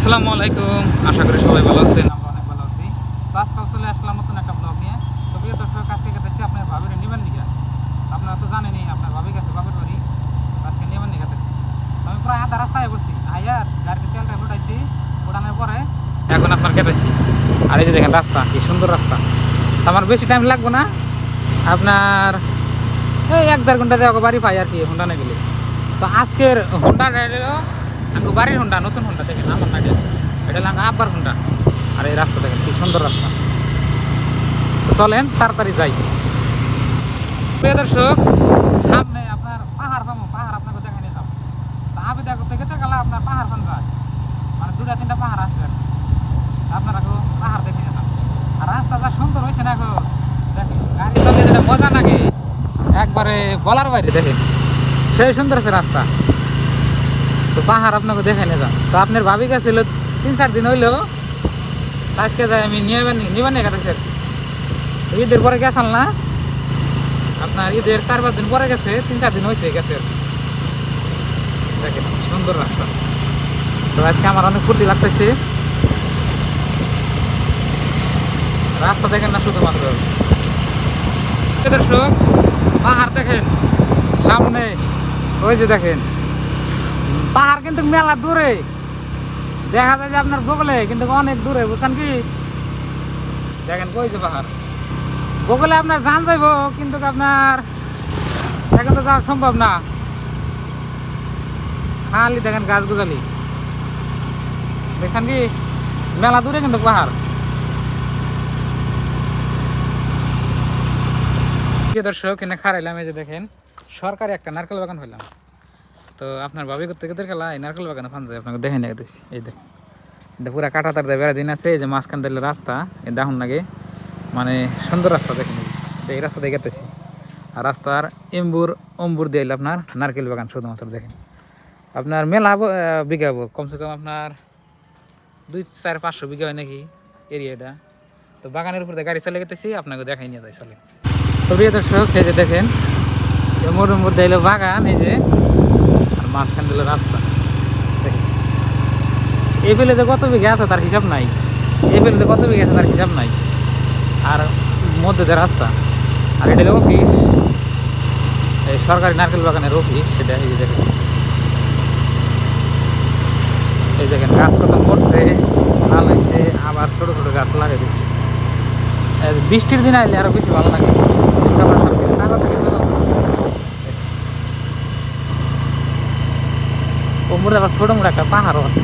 আসসালামু আলাইকুম। আশা করি সবাই ভালো আছেন, আমরা অনেক ভালো আছি। আজকাল চলে আসলাম নতুন একটা ব্লগ নিয়ে। তো প্রিয় দর্শক, আজকে গেতেছি আপনার ভাবির নিবেন নিকা। আপনারা তো জানেনই, আপনার ভাবি গেছে বাপের বাড়ি। আজকে নিবেন নিকা গেছি আমি প্রায় আধা রাস্তায় বসছি। আইয়ার গাড়িতে তেলটা উঠাইছি, উঠানোর পরে এখন আপনার কেটেছি আর এই যে দেখেন রাস্তা, কি সুন্দর রাস্তা। আমার বেশি টাইম লাগবে না। আপনার এই এক দেড় ঘণ্টা দেওয়া বাড়ি পাই আর কি হোন্ডা না গেলে। তো আজকের হোন্ডা হলো আঙ্গু বাড়ির হোন্ডা, নতুন হোন্ডা দেখেন, আমার না এটা হলো আব্বার হোন্ডা। আর এই রাস্তা দেখেন, কি সুন্দর রাস্তা। চলেন, তাড়াতাড়ি যাই। প্রিয় দর্শক, সামনে আপনার পাহাড় পাবো পাহাড় আপনাকে দেখে নিতাম তা আমি দেখো থেকে গেলে আপনার পাহাড় পান যায় মানে দুটা তিনটা পাহাড় আছে। আপনারা পাহাড় দেখে নিতাম আর রাস্তা যা সুন্দর হয়েছে না গো, দেখেন, গাড়ি চালিয়ে যেটা মজা নাকি একবারে বলার বাইরে দেখেন, সেই সুন্দর আছে রাস্তা। তো পাহাড় আপনাকে দেখে নিয়ে যান। তো আপনার ভাবি গেছিল, তিন চার দিন হইলেও আজকে যাই আমি নিয়ে নিবেন নিয়ে কাটাছি আর কি। ঈদের পরে গেছাল না? আপনার ঈদের চার পাঁচ দিন পরে গেছে, তিন চার দিন হয়েছে গেছে দেখেন, সুন্দর রাস্তা। তো আজকে আমার অনেক ফুর্তি লাগতেছে। রাস্তা দেখেন না শুধুমাত্র। দর্শক, পাহাড় দেখেন, সামনে, ওই যে দেখেন। পাহাড় কিন্তু মেলা দূরে। দেখা যায় যে আপনার বগলে, কিন্তু অনেক দূরে, বুঝছেন কি? দেখেন, কই যে পাহাড়? বগলে আপনার যান যাইব কিন্তু আপনার এখন তো যাওয়া সম্ভব না। খালি দেখেন গাছ গুজালি দেখছেন কি? মেলা দূরে কিন্তু পাহাড়। দর্শক এনে খারাইলাম এই যে দেখেন, সরকারি একটা নারকেল বাগান হইলাম। তো আপনার ভাবি করতে গেতে খেলা নারকেল বাগানে ফান যায়, আপনাকে দেখে দিচ্ছি এই দেখ, এটা পুরা কাটা তার বেড়া দিন আছে, এই যে মাঝখান দিলে রাস্তা, এই দাহুন লাগে মানে সুন্দর রাস্তা দেখেন এই রাস্তা দিয়ে গেতেছি। আর রাস্তার এম্বুর অম্বুর দিয়ে আপনার নারকেল বাগান শুধুমাত্র দেখেন। আপনার মেলা বিঘা কমসে কম আপনার দুই, চার, পাঁচশো বিঘা হয় নাকি এরিয়াটা তো বাগানের উপর গাড়ি চলে গেতেছি, আপনাকে দেখাই নিয়ে যায় চলে তো দর্শক, এই যে দেখেন মোর মধ্যে এলো বাগান, এই যে মাঝখান দিল রাস্তা। এই ফেলেতে কত বিঘা আছে তার হিসাব নাই। এই ফেলেতে কত বিঘা আছে তার হিসাব নাই। আর মধ্যে যে রাস্তা, আর এটা অফিস এই সরকারি নারকেল বাগানের অফিস সেটা এই দেখেন। এই দেখেন, গাছ কত করছে ভালো হয়েছে, আবার ছোট ছোট গাছ লাগিয়ে দিচ্ছে। বৃষ্টির দিন আইলে আরও বেশি ভালো লাগে। সব কিছু তাড়াতাড়ি হয়ে যাবে। ওমরে আবার ছোট মোটো একটা পাহাড়ও আছে।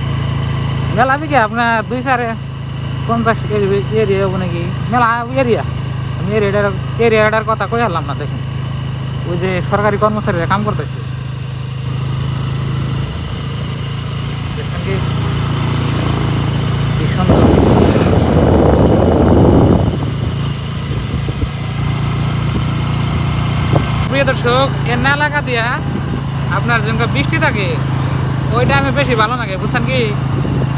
মেলা বিঘা আপনার দুই চারে পঞ্চাশ এরিয়া হব নাকি? মেলা এরিয়া আমি এরিয়াটার এরিয়াটার কথা কই হারলাম না, দেখুন। ওই যে সরকারি কর্মচারীরা কাম করতেছে। প্রিয় দর্শক এর না এলাকা দিয়া আপনার যেন বৃষ্টি থাকে। ওই টাইমে বেশি ভালো লাগে, বুঝছেন কি?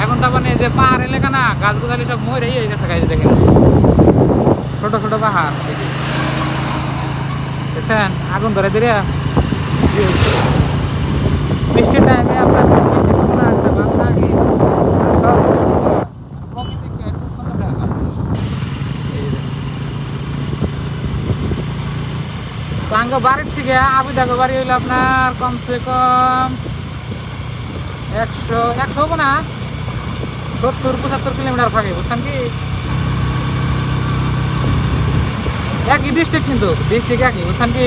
এখন তো মানে যে পাহাড় এলাকা না গাছ গোছালি সব মরে হয়ে গেছে গাছ দেখেন। ছোট ছোট পাহাড়। দেখছেন? আগুন ধরে দিলে বৃষ্টির টাইমে আপনার দেখা বাড়ির থেকে আবিদাগো বাড়ি হইল আপনার কমসে কম একশো একশো হব না। সত্তর, পঁচাত্তর কিলোমিটার ফাঁকে, বুঝছেন কি? একই ডিস্ট্রিক্ট কিন্তু ডিস্ট্রিক্ট একই, বুঝছেন কি?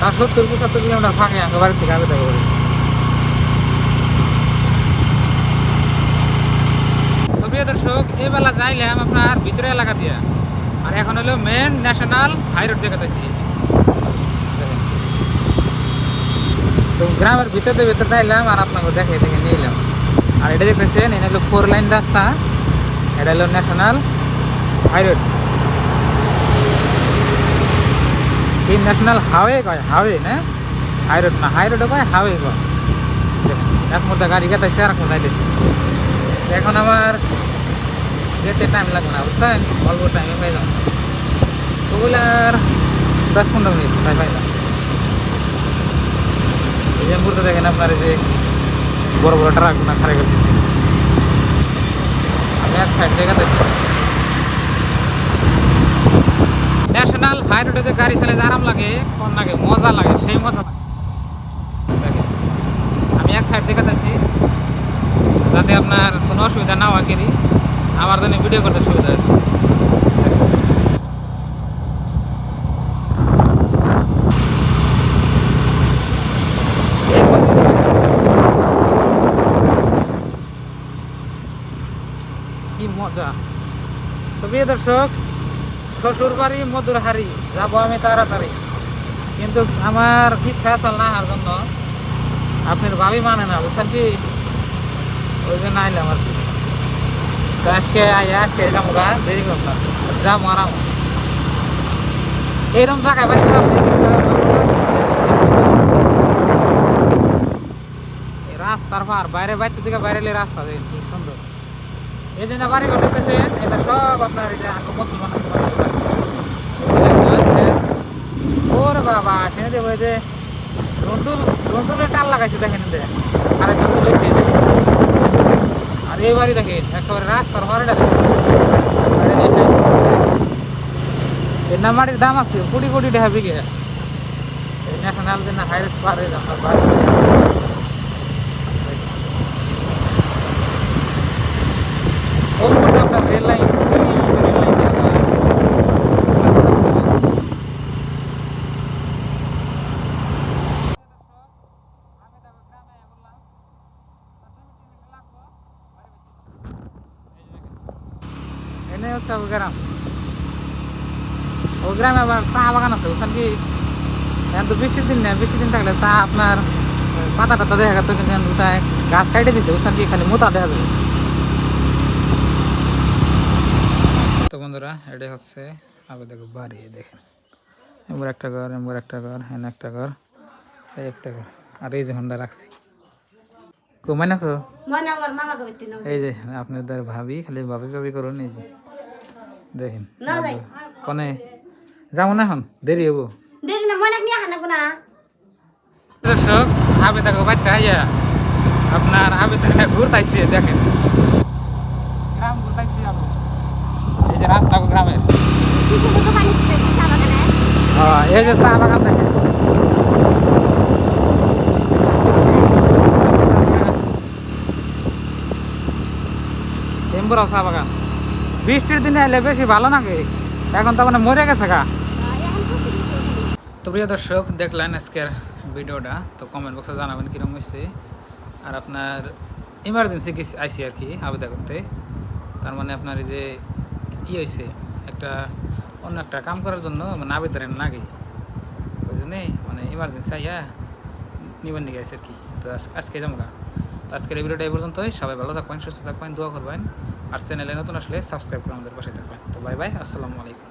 তার সত্তর, পঁচাত্তর কিলোমিটার ফাঁকে আঙ্গ বাড়ির থেকে আবিদাগো বাড়ি তো প্রিয় দর্শক, এই বেলা যাইলাম আপনার ভিতরে এলাকা দিয়া। আর এখন হলো মেন ন্যাশনাল হাই রোড দেখাতেছি। তো গ্রামের ভিতরে ভিতরে যাইলাম আর আপনাকে দেখে দেখে নিয়ে এলাম। আর এটা দেখতেছেন, এটা হলো ফোর লাইন রাস্তা, এটা হলো ন্যাশনাল হাই রোড এই ন্যাশনাল হাইওয়ে কয়? হাইওয়ে না? হাই রোড না হাই রোডে কয়? হাইওয়ে কয়। এক মধ্যে গাড়ি কাটাইছে আর এক মধ্যে এখন আমার যেতে টাইম লাগবে না, বুঝছেন? অল্প টাইমে পাই যাব ওগুলো আর দশ পনেরো মিনিট পাই না মুহূর্তে দেখেন আপনার যে বড় বড় ট্রাক না খারে গেছে আমি এক সাইড থেকে দেখছি। ন্যাশনাল হাই রোডে যে গাড়ি চালাতে আরাম লাগে কোন লাগে, মজা লাগে, সেই মজা লাগে। আমি এক সাইড থেকে যাচ্ছি যাতে আপনার কোনো অসুবিধা না হয় আমার জন্য ভিডিও করতে সুবিধা হয় কি মজা। তো প্রিয় দর্শক শ্বশুর বাড়ি মধুর হারি যাব আমি তাড়াতাড়ি। কিন্তু আমার ইচ্ছা আছে না আর জন্য আপনার ভাবি মানে না, বুঝছেন কি? ওই জন্য আইলাম আর কি। আজকে আই আজকে এলাম গা, দেরি করলাম যাব আরাম। এইরকম জায়গায় বাড়ি করে আপনি এই রাস্তার পার, বাইরে বাইরে থেকে বাইরে রাস্তা কি সুন্দর। এই জন্য বাড়ি করতেছেন এটা সব আপনার যে আগে মুসলমান ওরে বাবা দেবো এই যে রন্দুল রন্দুলের টাল লাগাইছে দেখেন আর একটা রন্দুল আর এই বাড়ি দেখেন, একেবারে রাস্তার হরেটা দেখেন। এর নাম মাটির দাম আছে, কোটি কোটি টাকা বিঘে। ন্যাশনাল যে না হাইওয়ে পারে আপনার ওর মধ্যে আপনার রেল লাইন রেল লাইন এনে হচ্ছে গ্রাম। ও গ্রামে আবার চা বাগান আছে, ওখান কি এখন তো বৃষ্টির দিন না বৃষ্টির দিন থাকলে চা আপনার, পাতা দেখা কিন্তু গাছ কাটে দিতে ওখান কি খালি মোতা দেখা যাবে তো বন্ধুরা এটা হচ্ছে আগে দেখো বাড়ি দেখেন। এমন একটা ঘর এমন একটা ঘর হ্যাঁ একটা ঘর এই একটা ঘর। আর এই যে হন্ডা রাখছি। কমাই না এই যে আপনাদের ভাবি খালি ভাবি ভাবি করুন এই যে। দেখেন কনে? যাব না এখন? দেরি হব? দর্শক আবে দেখো বাচ্চা আইয়া আপনার আবে দেখে ঘুরতাইছে দেখেন। গ্রাম এই যে রাস্তা গ্রামের। হ্যাঁ, এই যে চা বাগান দেখেন। টেম্বুরাও চা বাগান। বৃষ্টির দিনে এলে বেশি ভালো নাকি? এখন তো মানে মরে গেছে গা। তো প্রিয় দর্শক দেখলেন আজকের ভিডিওটা। তো কমেন্ট বক্সে জানাবেন কীরকম হয়েছে। আর আপনার ইমার্জেন্সি কিছু আইসি আর কি আবেদন করতে। তার মানে আপনার এই যে ই হয়েছে? একটা অন্য একটা কাম করার জন্য মানে আবেদনের লাগে। ওই জন্যে মানে ইমার্জেন্সি আইয়া নিবেন নিয়ে গেছে আর কি? তো আজ- আজকে জমগা তো আজকের এই ভিডিওটা এই পর্যন্তই। সবাই ভালো থাকবেন, সুস্থ থাকবেন, দোয়া করবেন। আর চ্যানেলে নতুন আসলে সাবস্ক্রাইব করে আমাদের পাশে থাকবেন। তো বাই বাই আসসালামু আলাইকুম।